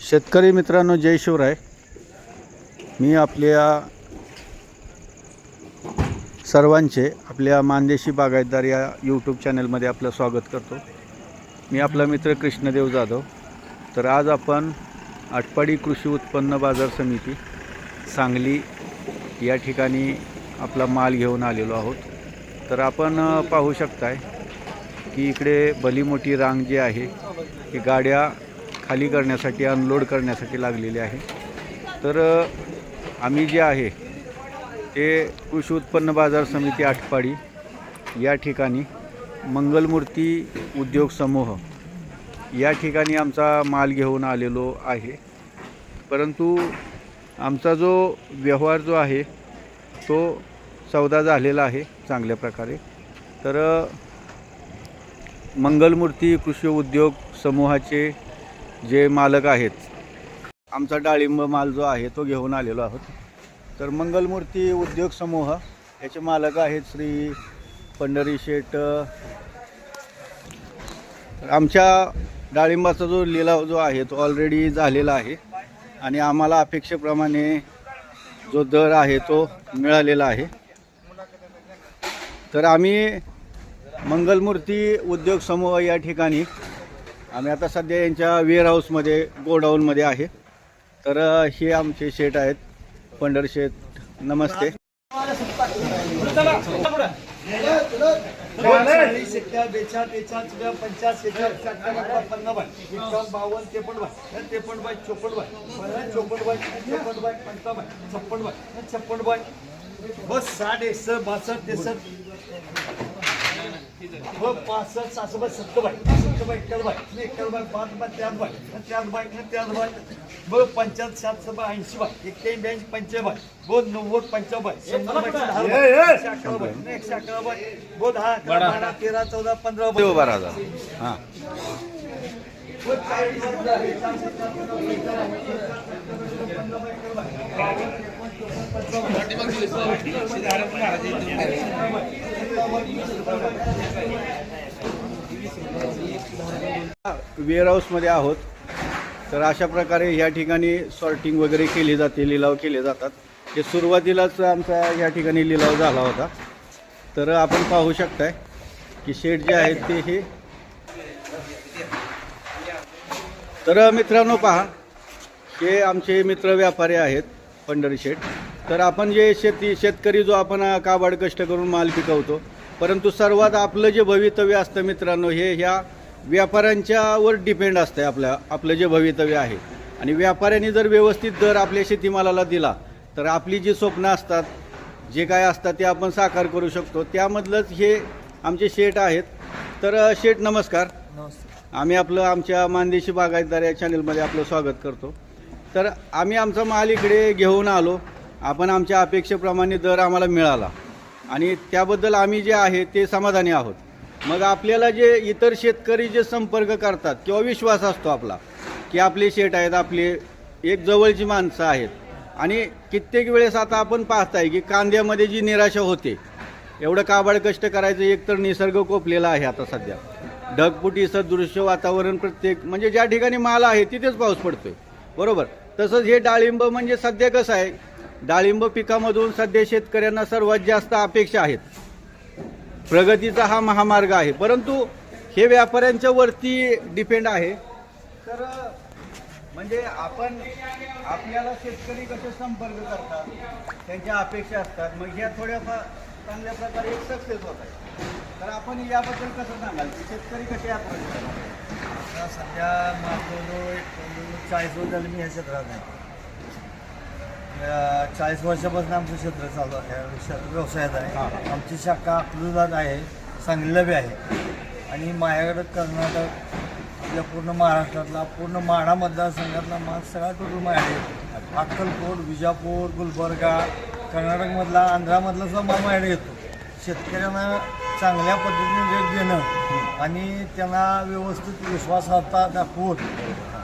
शेतकरी मित्रांनो जय शिवराय. मी आपल्या सर्वांचे आपल्या मानदेशी बागायतदार या यूट्यूब चॅनलमध्ये आपलं स्वागत करतो. मी आपला मित्र कृष्णदेव जाधव. तर आज आपण आटपाडी कृषी उत्पन्न बाजार समिती सांगली या ठिकाणी आपला माल घेऊन आलेलो आहोत. तर आपण पाहू शकताय की इकडे भली मोठी रांग जी आहे ही गाड्या खाली करण्यासाठी अनलोड करण्यासाठी लागलेली आहे. तर आम्ही जे आहे ते कृषी उत्पन्न बाजार समिती आटपाडी या ठिकाणी मंगलमूर्ती उद्योग समूह या ठिकाणी आमचा माल घेऊन आलेलो आहे. परंतु आमचा जो व्यवहार जो आहे तो सौदा झालेला आहे चांगल्या प्रकारे. तर मंगलमूर्ती कृषी उद्योग समूहाचे जे मालक आहेत आमचा डाळिंब माल जो आहे तो घेऊन आलेलो आहोत. तर मंगलमूर्ती उद्योग समूह याचे मालक आहेत श्री पंढरी शेट आमच्या डाळिंबाचा जो लिलाव जो आहे तो ऑलरेडी झालेला आहे. आणि आम्हाला अपेक्षेप्रमाणे जो दर आहे तो मिळालेला आहे. तर आम्ही मंगलमूर्ती उद्योग समूह या ठिकाणी आम्ही आता सध्या यांच्या वेअर हाऊसमध्ये गोडाऊनमध्ये आहे तर हे आमचे शेठ आहेत पंढर शेठ नमस्ते चाळीस एक्क्या बेचाळ बेचाळ चुऱ्या पंचाळीस पन्नास बाय एकावन्न बावन्न त्रेपन्न बाय त्रेपन्न बाय चोपन्न बाय चोपन्न बाय चोपन्न बाय पंचावन्न बाय बाय बाय बस साठ एकसष्ट बासष्ट तेसष्ट व पासष्ट सहासष्ट बाय सत्तर बाय सत्तर बाय एक्क्याण्णव बाय एक्क्याण्णव बाय पाच बाय त्याच बाय त्याच बाय त्याच बाय व पंच्याहत्तर शहात्तर बाय ऐंशी बाय एक्क्याऐंशी ब्याऐंशी पंच्याऐंशी बाय व नव्वद पंचावन्न बाय शंभर बाय बाय एकशे अकरा बाय एकशे अकरा बाय व दहा अकरा बारा तेरा चौदा पंधरा बाय बारा हजार हां व चाळीस वेअरहाऊसमध्ये हाऊसमध्ये आहोत. तर अशा प्रकारे ह्या ठिकाणी सॉर्टिंग वगैरे केली जाते लिलाव केले जातात. हे सुरुवातीलाच आमचा या ठिकाणी लिलाव झाला होता. तर आपण पाहू शकताय की शेड जे आहेत ते हे तर मित्रांनो पहा हे आमचे मित्र व्यापारी आहेत पंढरी शेठ. तर आपण जे शेती शेतकरी जो आपण काबाड कष्ट करून माल पिकवतो परंतु सर्वात आपलं जे भवितव्य असतं मित्रांनो हे ह्या व्यापाऱ्यांच्यावर डिपेंड असतं आपल्या आपलं जे भवितव्य आहे. आणि व्यापाऱ्यांनी जर व्यवस्थित दर आपल्या शेतीमालाला दिला तर आपली जी स्वप्न असतात जे काय असतात ते आपण साकार करू शकतो. त्यामधलंच हे आमचे शेठ आहेत. तर शेठ नमस्कार. आम्ही आपलं आमच्या मानदेशी बागायतदार या चॅनलमध्ये आपलं स्वागत करतो. तर आम्ही आमचा माल इकडे घेऊन आलो. आपण आमच्या अपेक्षेप्रमाणे दर आम्हाला मिळाला. आणि त्याबद्दल आम्ही जे आहे ते समाधानी आहोत. मग आपल्याला जे इतर शेतकरी जे संपर्क करतात किंवा विश्वास असतो आपला की आपले शेट आहेत आपले एक जवळची माणसं आहेत. आणि कित्येक वेळेस आता आपण पाहताय की कांद्यामध्ये जी निराशा होते एवढं काबाड कष्ट करायचं एक तर निसर्ग कोपलेला आहे आता सध्या. ढगपुटी सदृश्य वातावरण प्रत्येक म्हणजे ज्या ठिकाणी माल आहे तिथेच पाऊस पडतोय. बरोबर? तसंच हे डाळिंब म्हणजे सध्या कसं आहे डाळिंब पिकामधून सध्या शेतकऱ्यांना सर्वात जास्त अपेक्षा आहेत. प्रगतीचा हा महामार्ग आहे. परंतु हे व्यापाऱ्यांच्या वरती डिपेंड आहे. तर म्हणजे आपण आपल्याला शेतकरी कसे संपर्क करतात? त्यांच्या अपेक्षा असतात. मग ह्या थोड्याफार चांगल्या प्रकारे सक्सेस होत आहे. तर आपण याबद्दल कसं सांगाल? की शेतकरी कसे अप्रोच आता सध्या माझं एक चाळीस वर्ष झाली मी ह्या क्षेत्रात आहे. चाळीस वर्षापासून आमचं क्षेत्र चालू आहे. व्यवसायात आहे. आमची शाखा अकलूजात आहे. सांगलीला बी आहे. आणि माझ्याकडं कर्नाटक आपल्या पूर्ण महाराष्ट्रातला पूर्ण माढा मतदारसंघातला माल सगळा टोटल माझ्याकडे. अक्कलकोट विजापूर गुलबर्गा कर्नाटकमधला आंध्रामधला सुद्धा माल माझ्याकडे येतो. शेतकऱ्यांना चांगल्या पद्धतीने रेट देणं आणि त्यांना व्यवस्थित विश्वासार्हता दाखवून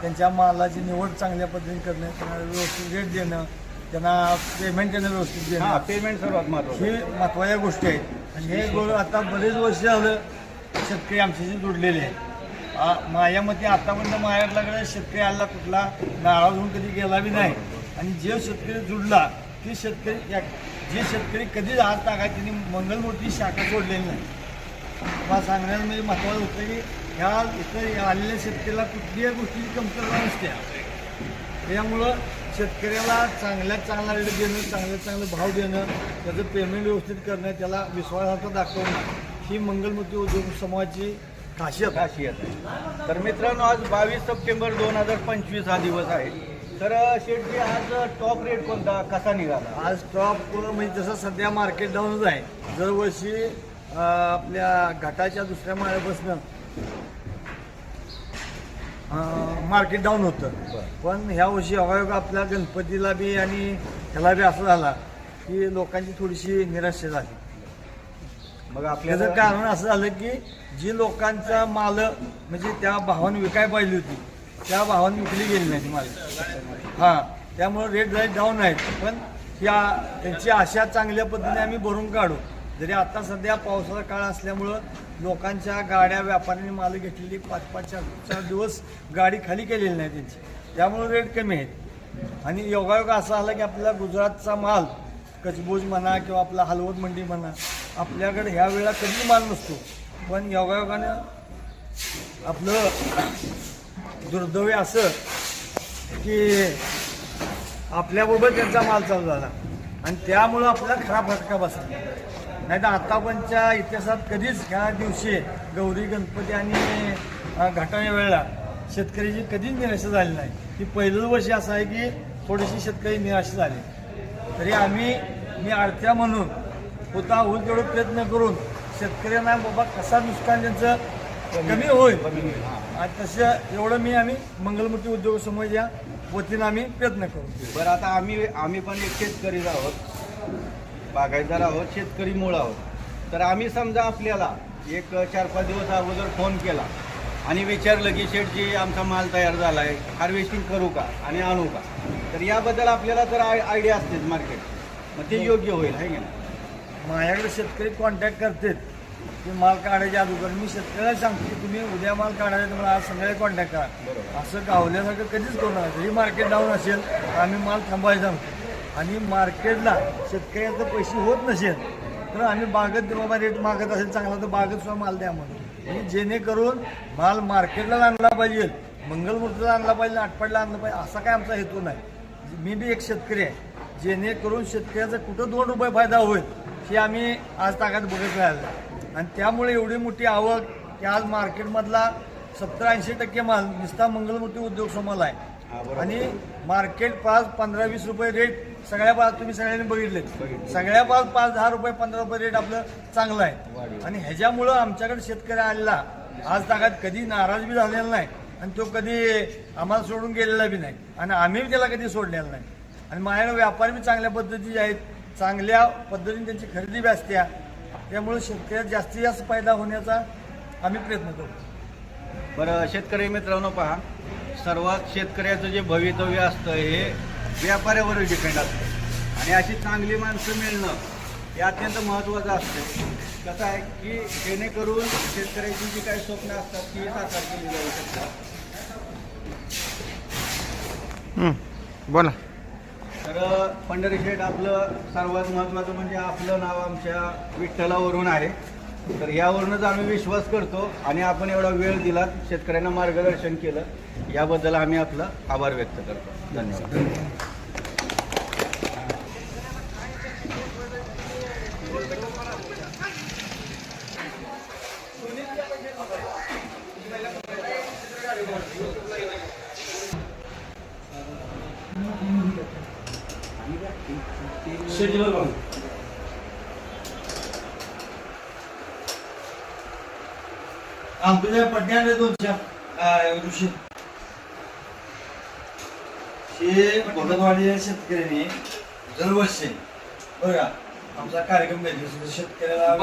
त्यांच्या मालाची निवड चांगल्या पद्धतीने करणं त्यांना व्यवस्थित रेट देणं त्यांना पेमेंट करणं व्यवस्थित हां देणं पेमेंट सर्वात महत्त्वाचं हे महत्त्वाच्या गोष्टी आहेत. आणि हे गो- आता बरेच वर्ष झालं शेतकरी आमच्याशी जोडलेले आहेत. आ- माझ्या मते आतापर्यंत माझ्याकडे शेतकरी आला कुठला नाराज होऊन कधी गेला बी नाही. आणि जे शेतकरी जुडला ते शेतकरी या- जे शेतकरी कधीच आज टाका त्यांनी मंगलमूर्ती शाखा सोडलेली नाही. मला सांगण्याचं म्हणजे महत्त्वाचं होतं की ह्या इथं आलेल्या शेतकऱ्याला कुठल्याही गोष्टीची कमतरता नसते. त्यामुळं शेतकऱ्याला चांगल्यात चांगला रेट देणं चांगल्यात चांगलं भाव देणं त्याचं पेमेंट व्यवस्थित करणं त्याला विश्वासार्हता दाखवणं ही मंगलमूर्ती उद्योग समूहाची खासियत आहे. खासियत आहे. तर मित्रांनो आज बावीस सप्टेंबर दोन हजार पंचवीस हा दिवस आहे. तर अ, शेठजी आज टॉप रेट कोणता? कसा निघाला? आज टॉप म्हणजे जसं सध्या मार्केट डाऊनच आहे दरवर्षी आपल्या घाटाच्या दुसऱ्या माळ्यापासून मार्केट डाऊन होतं. पण ह्या वर्षी योगायोग आपल्या गणपतीला बी आणि ह्याला बी असं झाला की लोकांची थोडीशी निराशा झाली. मग त्याचं आपल्याला कारण असं झालं की जी लोकांचा माल म्हणजे त्या भावाने विकाय पाहिजे होती त्या भावाने विकली गेली नाही माल. हां त्यामुळे रेट राईट डाऊन आहेत. पण या त्यांची आशा चांगल्या पद्धतीने आम्ही भरून काढू. जरी आता सध्या पावसाचा काळ असल्यामुळं लोकांच्या गाड्या व्यापाऱ्यांनी माल घेतलेली पाच पाच चार चार दिवस गाडी खाली केलेली नाही त्यांची. त्यामुळे रेट कमी आहेत. आणि योगायोग असा आला की आपला गुजरातचा माल कचबूज म्हणा किंवा आपला हलवद मंडी म्हणा आपल्याकडे ह्या वेळेला कधी माल नसतो. पण योगायोगानं आपलं दुर्दैवी असं की आपल्याबरोबर त्यांचा माल चालू झाला. आणि त्यामुळं आपला खराब फटका बसला. नाही तर आतापर्यंतच्या इतिहासात कधीच ह्या दिवशी गौरी गणपती आणि घाटाच्या वेळेला शेतकऱ्याची कधीच निराशा झाली नाही. ही पहिलंच वर्ष असं आहे की थोडीशी शेतकरी निराश झाले. तरी आम्ही मी आडत्या म्हणून होता होईल तेवढं प्रयत्न करून शेतकऱ्यांना बाबा कसा नुकसान त्यांचं कमी होईल. आणि तसं एवढं मी आम्ही मंगलमूर्ती उद्योग समाजाच्या वतीनं आम्ही प्रयत्न करू. बरं आता आम्ही आम्ही पण एक शेतकरीच आहोत. बागायतदार आहोत शेतकरी मूळ आहोत. तर आम्ही समजा आपल्याला एक चार पाच दिवस अगोदर फोन केला आणि विचारलं की शेठजी आमचा माल तयार झाला आहे हार्वेस्टिंग करू का आणि आणू का? तर याबद्दल आपल्याला तर आय आयडिया असतेच मार्केट मग ते योग्य होईल आहे की नाही? माझ्याकडे शेतकरी कॉन्टॅक्ट करतात. की माल काढायच्या अगोदर मी शेतकऱ्याला सांगतो की तुम्ही उद्या माल काढायचा तुम्हाला आज संध्याकाळी कॉन्टॅक्ट करा. असं गावल्यासारखं कधीच करू नका. जरी मार्केट डाऊन असेल तर आम्ही माल थांबवायला सांगतो आणि मार्केटला शेतकऱ्याचं पैसे होत नसेल तर आम्ही बागत बाबा रेट मागत असेल चांगला तर बागत सुद्धा माल द्या म्हणून. म्हणजे जेणेकरून माल मार्केटला आणला पाहिजे मंगलमूर्तीला आणला पाहिजे आटपाडला आणला पाहिजे असा काय आमचा हेतू नाही. मी बी एक शेतकरी आहे. जेणेकरून शेतकऱ्याचा कुठं दोन रुपये फायदा होईल हे आम्ही आज ताकद बघत राहिलो. आणि त्यामुळे एवढी मोठी आवक की आज मार्केटमधला सत्तर ऐंशी टक्के माल निस्ता मंगलमूर्ती उद्योग समोर आहे. आणि मार्केट पाच पंधरा वीस रुपये रेट सगळ्या पाच तुम्ही सगळ्यांनी बघितले. सगळ्या पाच पाच दहा रुपये पंधरा रुपये रेट आपलं चांगलं आहे. आणि ह्याच्यामुळं आमच्याकडे शेतकरी आलेला आज तागात कधी नाराज बी झालेला नाही आणि तो कधी आम्हाला सोडून गेलेला बी नाही आणि आम्ही त्याला कधी सोडलेला नाही. आणि माझ्याकडे व्यापारी बी चांगल्या पद्धतीचे आहेत चांगल्या पद्धतीने त्यांची खरेदी बी असत्या. त्यामुळे शेतकऱ्यात जास्तीत जास्त फायदा होण्याचा आम्ही प्रयत्न करतो. बरं शेतकरी मित्रांनो पहा. सर्वात शेतकऱ्याचं जे भवितव्य असतं हे व्यापाऱ्यावर डिपेंड असतं. आणि अशी चांगली माणसं मिळणं हे अत्यंत महत्त्वाचं असतं. कसं आहे की जेणेकरून शेतकऱ्याची जी काही स्वप्न असतात ती साकार केली जाऊ शकतात. बोला. तर पंढरी शेठ आपलं सर्वात महत्त्वाचं म्हणजे आपलं नाव आमच्या विठ्ठलावरून आहे. तर यावरूनच आम्ही विश्वास करतो आणि आपण एवढा वेळ दिला शेतकऱ्यांना मार्गदर्शन केलं याबद्दल आम्ही आपला आभार व्यक्त करतो. धन्यवाद. आमच्या पडण्याचे दोन चार ऋषी हे भगतवाडी या शेतकऱ्यांनी दरवर्षी बघा आमचा कार्यक्रम शेतकऱ्याला.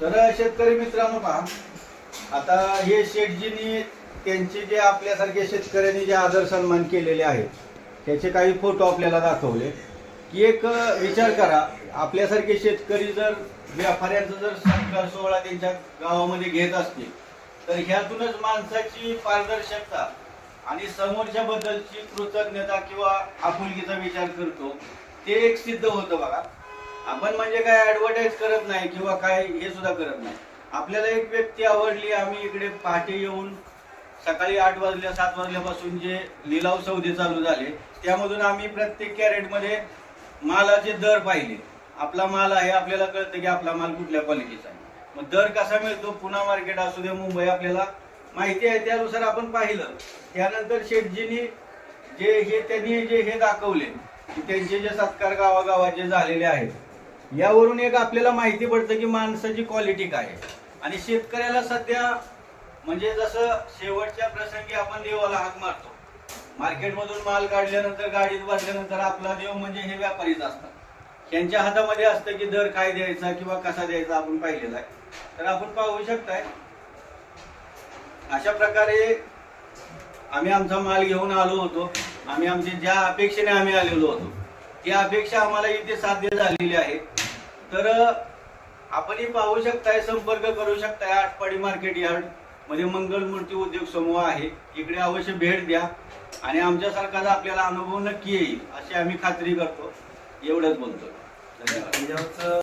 तर शेतकरी मित्रांनो पहा आता हे शेठजींनी त्यांचे जे आपल्यासारखे शेतकऱ्यांनी जे आदर सन्मान केलेले आहेत त्याचे काही फोटो आपल्याला दाखवले. की एक विचार करा. आपल्यासारखे शेतकरी जर व्यापाऱ्यांचा जर सत्कार सोहळा त्यांच्या गावामध्ये घेत असतील तर ह्यातूनच माणसाची पारदर्शकता आणि समोरच्या बद्दलची कृतज्ञता किंवा आपुलकीचा विचार करतो ते एक सिद्ध होतं बघा. आपण म्हणजे काय ऍडव्हर्टाईज करत नाही किंवा काय हे सुद्धा करत नाही. आपल्याला एक व्यक्ती आवडली आम्ही इकडे पहाटे येऊन सकाळी आठ वाजल्या सात वाजल्यापासून जे लिलाव सौदे चालू झाले त्यामधून आम्ही प्रत्येक कॅरेटमध्ये मालाचे दर पाहिले. आपला माल आहे आपल्याला कळतं की आपला माल कुठल्या क्वालिटीचा आहे. मग दर कसा मिळतो? पुणा मार्केट असू दे मुंबई आपल्याला माहिती आहे त्यानुसार आपण पाहिलं. त्यानंतर शेटजीनी जे हे त्यांनी जे हे दाखवले की त्यांचे जे सत्कार गावागावाचे जे झालेले आहेत यावरून एक आपल्याला माहिती पडतं की माणसाची क्वालिटी काय आहे. आणि शेतकऱ्याला सध्या म्हणजे जसं शेवटच्या प्रसंगी आपण देवाला हाक मारतो मार्केटमधून माल काढल्यानंतर गाडीत बसल्यानंतर आपला देव म्हणजे हे व्यापारीच असतात. त्यांच्या हातामध्ये असतं की दर काय द्यायचा किंवा कसा द्यायचा आपण पाहिलेला आहे. तर आपण पाहू शकताय अशा प्रकारे आम्ही आमचा माल घेऊन आलो होतो. आम्ही आमची ज्या अपेक्षेने आम्ही आलेलो होतो ती अपेक्षा आम्हाला इथे साध्य झालेली आहे. तर आपणही पाहू शकताय संपर्क करू शकताय आटपाडी मार्केट यार्ड. म्हणजे मंगलमूर्ती उद्योग समूह आहे. इकडे अवश्य भेट द्या. आणि आमच्यासारखाचा आपल्याला अनुभव नक्की येईल अशी आम्ही खात्री करतो. एवढंच बोलतो. धन्यवाद.